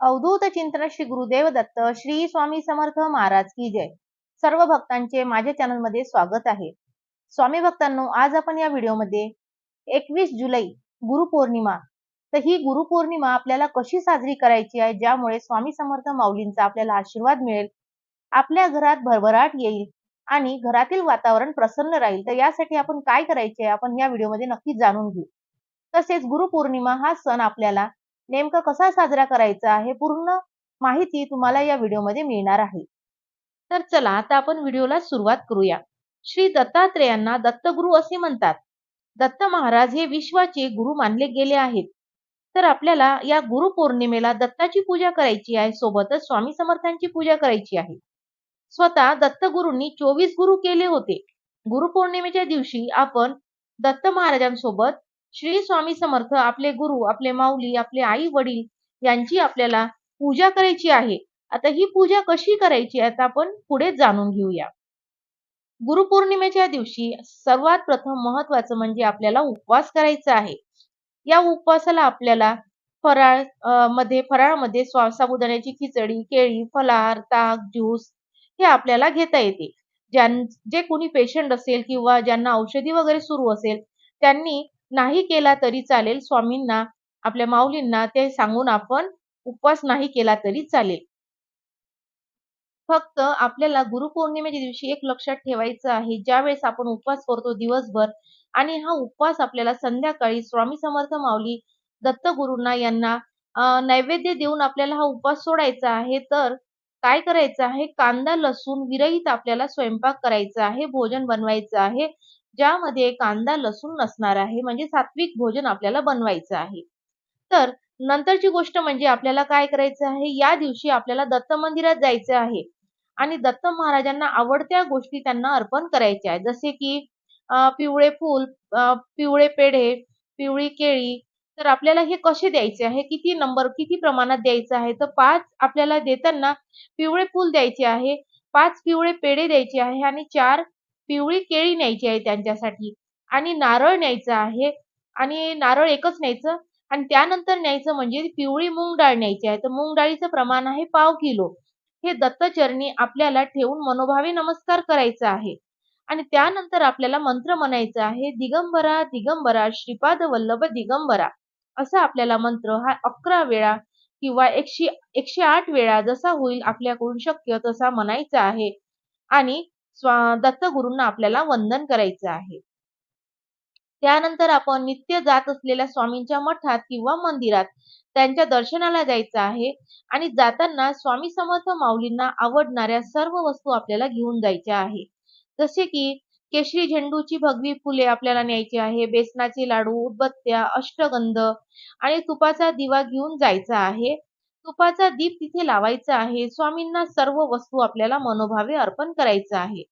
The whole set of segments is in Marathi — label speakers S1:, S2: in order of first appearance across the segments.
S1: अवधूत चिंतन श्री गुरुदेव दत्त श्री स्वामी समर्थ महाराज की जय. सर्व भक्तांचे माझ्या चॅनलमध्ये स्वागत आहे. स्वामी भक्तांनो आज आपण या व्हिडिओमध्ये एकवीस जुलै गुरुपौर्णिमा तर ही गुरुपौर्णिमा आपल्याला कशी साजरी करायची आहे ज्यामुळे स्वामी समर्थ माऊलींचा आपल्याला आशीर्वाद मिळेल आपल्या घरात भरभराट येईल आणि घरातील वातावरण प्रसन्न राहील तर यासाठी आपण काय करायचे आपण या व्हिडिओमध्ये नक्की जाणून घेऊ. तसेच गुरुपौर्णिमा हा सण आपल्याला नेमका कसा साजरा करायचा आहे पूर्ण माहिती तुम्हाला या व्हिडिओमध्ये मिळणार आहे. तर चला आता आपण व्हिडिओला सुरुवात करूया. श्री दत्तात्रेयांना दत्तगुरु असे म्हणतात. दत्त महाराज हे विश्वाचे गुरु मानले गेले आहेत. तर आपल्याला या गुरुपौर्णिमेला दत्ताची पूजा करायची आहे सोबतच स्वामी समर्थांची पूजा करायची आहे. स्वतः दत्तगुरूंनी चोवीस गुरु केले होते. गुरुपौर्णिमेच्या दिवशी आपण दत्त महाराजांसोबत श्री स्वामी समर्थ आपले गुरु आपले माऊली आपले आई वडील यांची आपल्याला पूजा करायची आहे. आता ही पूजा कशी करायची आता आपण पुढे जाणून घेऊया. गुरुपौर्णिमेच्या दिवशी सर्वात प्रथम महत्वाचं म्हणजे आपल्याला उपवास करायचा आहे. या उपवासाला आपल्याला फराळमध्ये फराळमध्ये साबुदाण्याची खिचडी केळी फलार ताक ज्यूस हे आपल्याला घेता येते. ज्यां जे कोणी पेशंट असेल किंवा ज्यांना औषधी वगैरे सुरू असेल त्यांनी नाही केला तरी चालेल. स्वामींना आपल्या माऊलींना ते सांगून आपण उपवास नाही केला तरी चालेल. फक्त आपल्याला गुरुपौर्णिमेच्या दिवशी एक लक्षात ठेवायचं आहे. ज्यावेळेस आपण उपवास करतो दिवसभर आणि हा उपवास आपल्याला संध्याकाळी स्वामी समर्थ माऊली दत्तगुरूंना यांना नैवेद्य देऊन आपल्याला हा उपवास सोडायचा आहे तर काय करायचं आहे? कांदा लसूण विरहित आपल्याला स्वयंपाक करायचा आहे भोजन बनवायचं आहे. ज्यामध्ये कांदा लसूण नसणार आहे म्हणजे सात्विक भोजन आपल्याला बनवायचं आहे. तर नंतरची गोष्ट म्हणजे आपल्याला काय करायचं आहे? या दिवशी आपल्याला दत्त मंदिरात जायचं आहे. आणि दत्त महाराजांना आवडत्या गोष्टी त्यांना अर्पण करायच्या आहेत जसे की पिवळे फूल पिवळे पेढे पिवळी केळी तर आपल्याला हे कसे द्यायचे आहे? किती नंबर किती प्रमाणात द्यायचं आहे? तर पाच आपल्याला देताना पिवळे फूल द्यायचे आहे पाच पिवळे पेढे द्यायचे आहे आणि चार पिवळी केळी न्यायची आहे त्यांच्यासाठी आणि नारळ न्यायचं आहे. आणि नारळ एकच न्यायचं आणि त्यानंतर न्यायचं म्हणजे पिवळी मूग डाळ न्यायची आहे. तर मूग डाळीचं प्रमाण आहे पाव किलो. हे दत्तचरणी आपल्याला ठेवून मनोभावी नमस्कार करायचा आहे. आणि त्यानंतर आपल्याला मंत्र म्हणायचा आहे दिगंबरा दिगंबरा श्रीपाद वल्लभ दिगंबरा. असा आपल्याला मंत्र हा अकरा वेळा किंवा एकशे एकशे आठ वेळा जसा होईल आपल्याकडून शक्य तसा म्हणायचा आहे. आणि दत्तगुरूंना आपल्याला वंदन करायचं आहे. त्यानंतर आपण नित्य जात असलेल्या स्वामींच्या मठात किंवा मंदिरात त्यांच्या दर्शनाला जायचं आहे आणि जाताना स्वामी समर्थ माऊलींना आवडणाऱ्या सर्व वस्तू आपल्याला घेऊन जायच्या आहे. जसे की केशरी झेंडूची भगवी फुले आपल्याला न्यायची आहे बेसनाचे लाडू उदबत्त्या अष्टगंध आणि तुपाचा दिवा घेऊन जायचा आहे. तुपाचा दीप तिथे लावायचा आहे. स्वामींना सर्व वस्तू आपल्याला मनोभावे अर्पण करायचं आहे.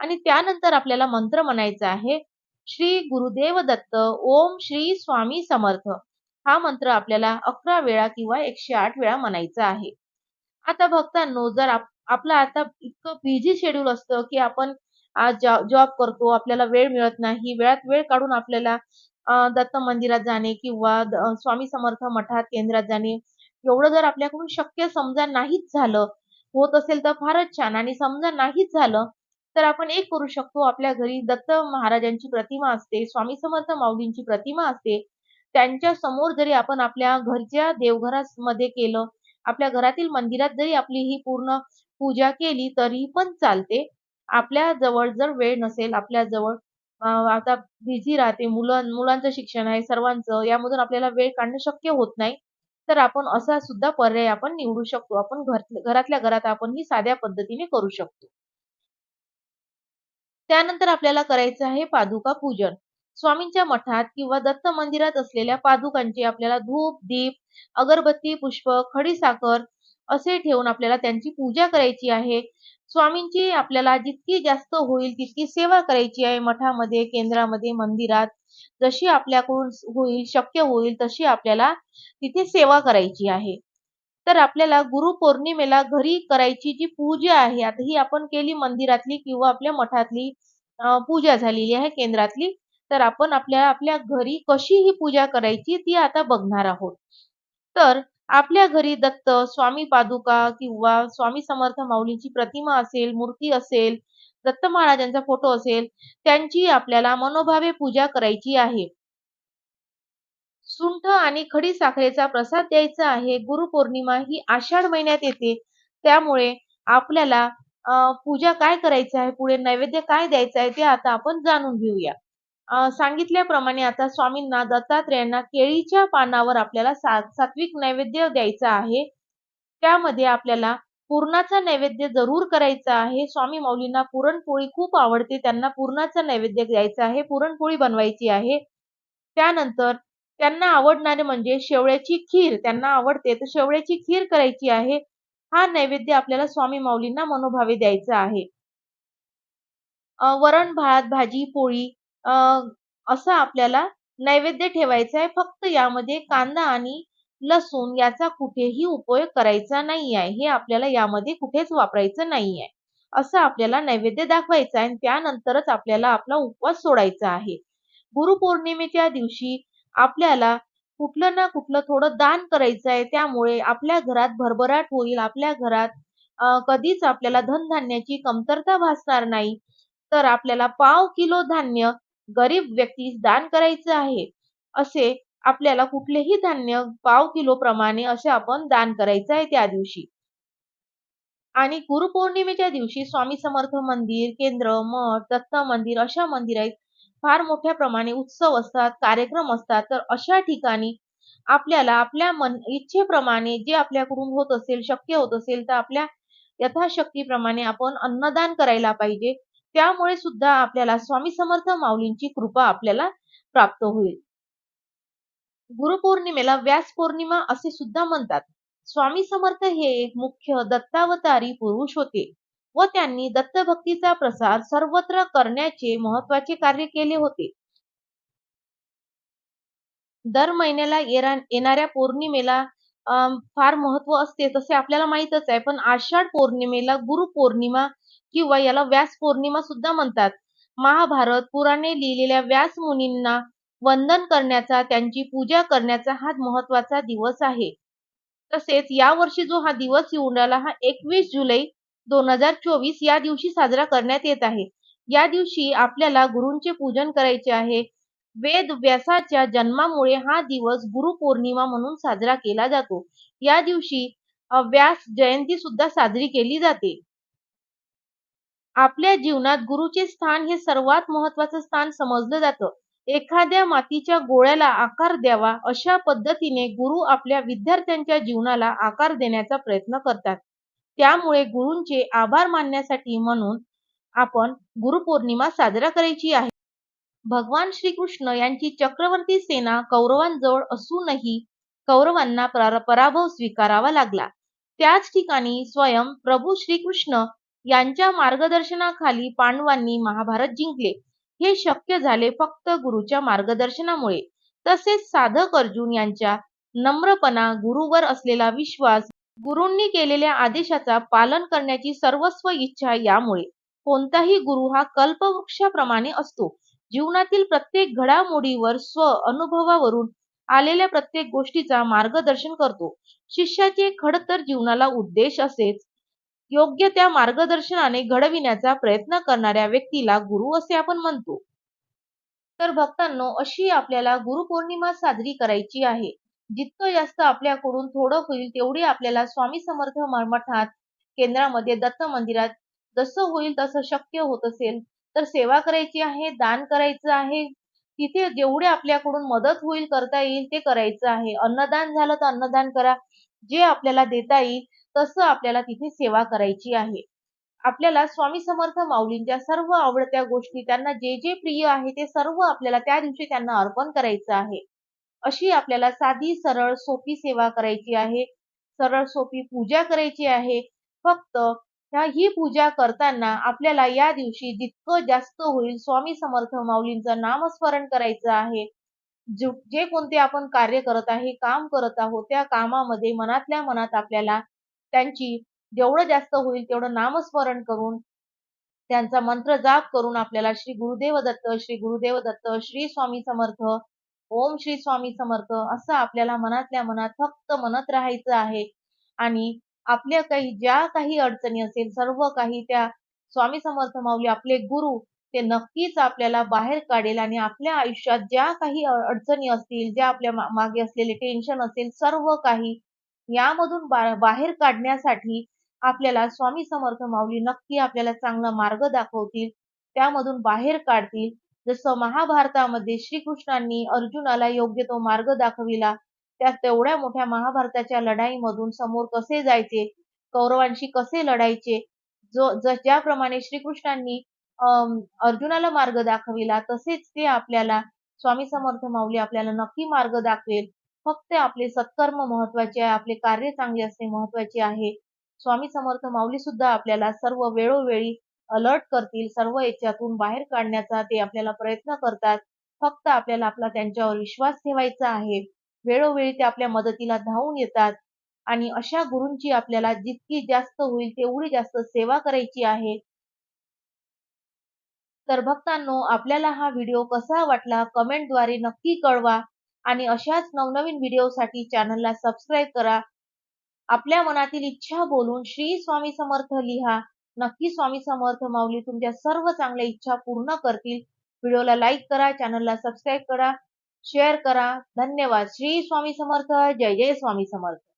S1: आणि त्यानंतर आपल्याला मंत्र म्हणायचा आहे. श्री गुरुदेव दत्त ओम श्री स्वामी समर्थ. हा मंत्र आपल्याला अकरा वेळा किंवा एकशे आठ वेळा म्हणायचा आहे. आता भक्तांनो जर आपलं आता इतकं बिझी शेड्यूल असतं की आपण आज जॉब करतो आपल्याला वेळ मिळत नाही वेळात वेळ काढून आपल्याला दत्त मंदिरात जाणे किंवा स्वामी समर्थ मठात केंद्रात जाणे एवढं जर आपल्याकडून शक्य समजा नाहीच झालं होत असेल तर फारच छान. आणि समजा नाहीच झालं तर आपण एक करू शकतो आपल्या घरी दत्त महाराजांची प्रतिमा असते स्वामी समर्थ माऊलींची प्रतिमा असते त्यांच्यासमोर जरी आपण आपल्या घरच्या देवघरामध्ये केलं आपल्या घरातील मंदिरात जरी आपली ही पूर्ण पूजा केली तरी पण चालते. आपल्या जवळ जर वेळ नसेल आपल्या जवळ आता बिझी राहते मुलं मुलांचं शिक्षण आहे सर्वांचं यामधून आपल्याला वेळ काढणं शक्य होत नाही. तर आपण असा सुद्धा पर्याय आपण निवडू शकतो. आपण घरातल्या घरात आपण ही साध्या पद्धतीने करू शकतो. त्यानंतर आपल्याला करायचं आहे पादुका पूजन. स्वामींच्या मठात किंवा दत्त मंदिरात असलेल्या पादुकांची आपल्याला धूप दीप अगरबत्ती पुष्प खडी साखर असे ठेवून आपल्याला त्यांची पूजा करायची आहे. स्वामींची आपल्याला जितकी जास्त होईल तितकी सेवा करायची आहे मठामध्ये केंद्रामध्ये मंदिरात. जशी आपल्याकडून होईल शक्य होईल तशी आपल्याला तिथे सेवा करायची आहे. तर आपल्याला गुरुपौर्णिमेला घरी करायची जी पूजा आहे आता ही आपण केली मंदिरातली किंवा आपल्या मठातली पूजा झालेली आहे केंद्रातली तर आपण आपल्या आपल्या घरी कशी ही पूजा करायची ती आता बघणार आहोत. तर आपल्या घरी दत्त, स्वामी पादुका किंवा स्वामी समर्थ माऊलींची प्रतिमा असेल, मूर्ती असेल, दत्त महाराजांचा फोटो असेल, त्यांची आपल्याला मनोभावे पूजा करायची आहे. सुंठ आणि खडी साखरेचा प्रसाद द्यायचा आहे. गुरुपौर्णिमा ही आषाढ महिन्यात येते. त्यामुळे आपल्याला पूजा काय करायची आहे, पुढे नैवेद्य काय द्यायचा आहे, ते आता आपण जाणून घेऊया. सांगितल्याप्रमाणे आता स्वामींना दत्तात्रेयांना केळीच्या पानावर आपल्याला सा सात्विक नैवेद्य द्यायचा आहे. त्यामध्ये आपल्याला पुरणाचा नैवेद्य जरूर करायचा आहे. स्वामी माऊलींना पुरणपोळी खूप आवडते. त्यांना पुरणाचा नैवेद्य द्यायचा आहे. पुरणपोळी बनवायची आहे. त्यानंतर त्यांना आवडणारे म्हणजे शेवळ्याची खीर त्यांना आवडते, तर शेवळ्याची खीर करायची आहे. हा नैवेद्य आपल्याला स्वामी माऊलींना मनोभावे द्यायचा आहे. वरण, भात, भाजी, पोळी असं आपल्याला नैवेद्य ठेवायचं आहे. फक्त यामध्ये कांदा आणि लसूण याचा कुठेही उपयोग करायचा नाही आहे. हे आपल्याला यामध्ये कुठेच वापरायचं नाही आहे. असं आपल्याला नैवेद्य दाखवायचं आहे आणि त्यानंतरच आपल्याला आपला उपवास सोडायचा आहे. गुरुपौर्णिमेच्या दिवशी आपल्याला कुठलं ना कुठलं थोडं दान करायचं आहे. त्यामुळे आपल्या घरात भरभराट होईल. आपल्या घरात कधीच आपल्याला धनधान्याची कमतरता भासणार नाही. तर आपल्याला पाव किलो धान्य गरीब व्यक्तीस दान करायचं आहे. असे आपल्याला कुठलेही धान्य पाव किलो प्रमाणे असे आपण दान करायचं आहे त्या दिवशी. आणि गुरुपौर्णिमेच्या दिवशी स्वामी समर्थ मंदिर, केंद्र, मठ, दत्त मंदिर अशा मंदिरात फार मोठ्या प्रमाणे उत्सव असतात, कार्यक्रम असतात. तर अशा ठिकाणी आपल्याला आपल्या मन इच्छेप्रमाणे जे आपल्याकडून होत असेल, शक्य होत असेल, तर आपल्या यथाशक्तीप्रमाणे आपण अन्नदान करायला पाहिजे. त्यामुळे सुद्धा आपल्याला स्वामी समर्थ माऊलींची कृपा आपल्याला प्राप्त होईल. गुरुपौर्णिमेला व्यास पौर्णिमा असे सुद्धा म्हणतात. स्वामी समर्थ हे एक मुख्य दत्तावतारी पुरुष होते व त्यांनी दत्तभक्तीचा प्रसार सर्वत्र करण्याचे महत्त्वाचे कार्य केले होते. दर महिन्याला येरा येणाऱ्या पौर्णिमेला फार महत्त्व असते तसे आपल्याला माहीतच आहे. पण आषाढ पौर्णिमेला गुरुपौर्णिमा किंवा याला व्यास पौर्णिमा सुद्धा म्हणतात. महाभारत पुराणे लिहिलेल्या व्यास मुनींना वंदन करण्याचा, त्यांची पूजा करण्याचा हा महत्त्वाचा दिवस आहे. तसेच यावर्षी जो हा दिवस येऊन राहिला हा 21 जुलै 2024 या दिवशी साजरा करण्यात येत आहे. या दिवशी आपल्याला गुरूंचे पूजन करायचे आहे. वेद व्यासाच्या जन्मामुळे हा दिवस गुरुपौर्णिमा म्हणून साजरा केला जातो. या दिवशी व्यास जयंती सुद्धा साजरी केली जाते. आपल्या जीवनात गुरुचे स्थान हे सर्वात महत्वाचं स्थान समजलं जातं. एखाद्या मातीच्या गोळ्याला आकार द्यावा अशा पद्धतीने गुरु आपल्या विद्यार्थ्यांच्या जीवनाला आकार देण्याचा प्रयत्न करतात. त्यामुळे गुरूंचे आभार मानण्यासाठी म्हणून आपण गुरुपौर्णिमा साजरा करायची आहे. भगवान श्रीकृष्ण यांची चक्रवर्ती सेना कौरवांजवळ असूनही कौरवांना पराभव स्वीकारावा लागला. त्याच ठिकाणी स्वयं प्रभू श्रीकृष्ण यांच्या मार्गदर्शनाखाली पांडवांनी महाभारत जिंकले. हे शक्य झाले फक्त गुरूच्या मार्गदर्शनामुळे. तसेच साधक अर्जुन यांच्या नम्रपणा, गुरूवर असलेला विश्वास, गुरूंनी केलेल्या आदेशाचा पालन करण्याची सर्वस्व इच्छा यामुळे कोणताही गुरु हा कल्पवृक्षाप्रमाणे असतो. जीवनातील प्रत्येक घडामोडीवर स्व अनुभवावरून आलेल्या प्रत्येक गोष्टीचा मार्गदर्शन करतो. शिष्याचे खडतर जीवनाला उद्देश असेच योग्य त्या मार्गदर्शनाने घडविण्याचा प्रयत्न करणाऱ्या व्यक्तीला गुरु असे आपण म्हणतो. तर भक्तांनो अशी आपल्याला गुरुपौर्णिमा साजरी करायची आहे. जितकं जास्त आपल्याकडून थोडं होईल तेवढी आपल्याला स्वामी समर्थ म मठात, केंद्रामध्ये, दत्त मंदिरात जसं होईल तसं शक्य होत असेल तर सेवा करायची आहे, दान करायचं आहे. तिथे जेवढे आपल्याकडून मदत होईल, करता येईल ते करायचं आहे. अन्नदान झालं तर अन्नदान करा. जे आपल्याला देता येईल तसं आपल्याला तिथे सेवा करायची आहे. आपल्याला स्वामी समर्थ माऊलींच्या सर्व आवडत्या गोष्टी त्यांना जे जे प्रिय आहे ते सर्व आपल्याला त्या दिवशी त्यांना अर्पण करायचं आहे. अशी आपल्याला साधी, सरळ, सोपी सेवा करायची आहे. सरळ सोपी पूजा करायची आहे. फक्त ह्या ही पूजा करताना आपल्याला या दिवशी जितकं जास्त होईल स्वामी समर्थ माऊलींचं नामस्मरण करायचं आहे. जे कोणते आपण कार्य करत आहे, काम करत आहोत, त्या कामामध्ये मनातल्या मनात आपल्याला त्यांची जेवढं जास्त होईल तेवढं नामस्मरण करून, त्यांचा मंत्र जाप करून आपल्याला श्री गुरुदेव दत्त, श्री गुरुदेव दत्त, श्री स्वामी समर्थ ओम श्री स्वामी समर्थ असं आपल्याला मनातल्या मनात फक्त म्हणत राहायचं आहे. आणि आपल्या काही ज्या काही अडचणी असेल सर्व काही त्या स्वामी समर्थ माऊली आपले गुरु ते नक्कीच आपल्याला बाहेर काढेल आणि आपल्या आयुष्यात ज्या काही अडचणी असतील ज्या आपल्या मागे असलेले टेन्शन असेल सर्व काही यामधून बाहेर काढण्यासाठी आपल्याला स्वामी समर्थ माऊली नक्की आपल्याला चांगला मार्ग दाखवतील. त्यामधून बाहेर काढतील. जसं महाभारतामध्ये श्रीकृष्णांनी अर्जुनाला योग्य तो मार्ग दाखविला त्या तेवढ्या मोठ्या महाभारताच्या लढाईमधून समोर कसे जायचे कौरवांशी कसे लढायचे जो ज- ज्याप्रमाणे श्रीकृष्णांनी अर्जुनाला मार्ग दाखविला तसेच ते आपल्याला स्वामी समर्थ माऊली आपल्याला नक्की मार्ग दाखवेल. फक्त आपले सत्कर्म महत्त्वाचे आहे आपले कार्य चांगले असणे महत्त्वाचे आहे. स्वामी समर्थ माऊली सुद्धा आपल्याला सर्व वेळोवेळी अलर्ट करतील सर्व याच्यातून बाहेर काढण्याचा ते आपल्याला प्रयत्न करतात. फक्त आपल्याला आपला त्यांच्यावर विश्वास ठेवायचा आहे. वेळोवेळी ते आपल्या मदतीला धावून येतात. आणि अशा गुरूंची आपल्याला जितकी जास्त होईल तेवढी जास्त सेवा करायची आहे. तर भक्तांनो आपल्याला हा व्हिडिओ कसा वाटला? कमेंटद्वारे नक्की कळवा. आणि अशाच नवनवीन व्हिडिओसाठी चॅनलला सबस्क्राईब करा. आपल्या मनातील इच्छा बोलून श्री स्वामी समर्थ लिहा. नक्की स्वामी समर्थ माऊली तुमच्या सर्व चांगल्या इच्छा पूर्ण करतील. व्हिडिओला लाईक करा चॅनलला सबस्क्राईब करा शेअर करा. धन्यवाद. श्री स्वामी समर्थ. जय जय स्वामी समर्थ.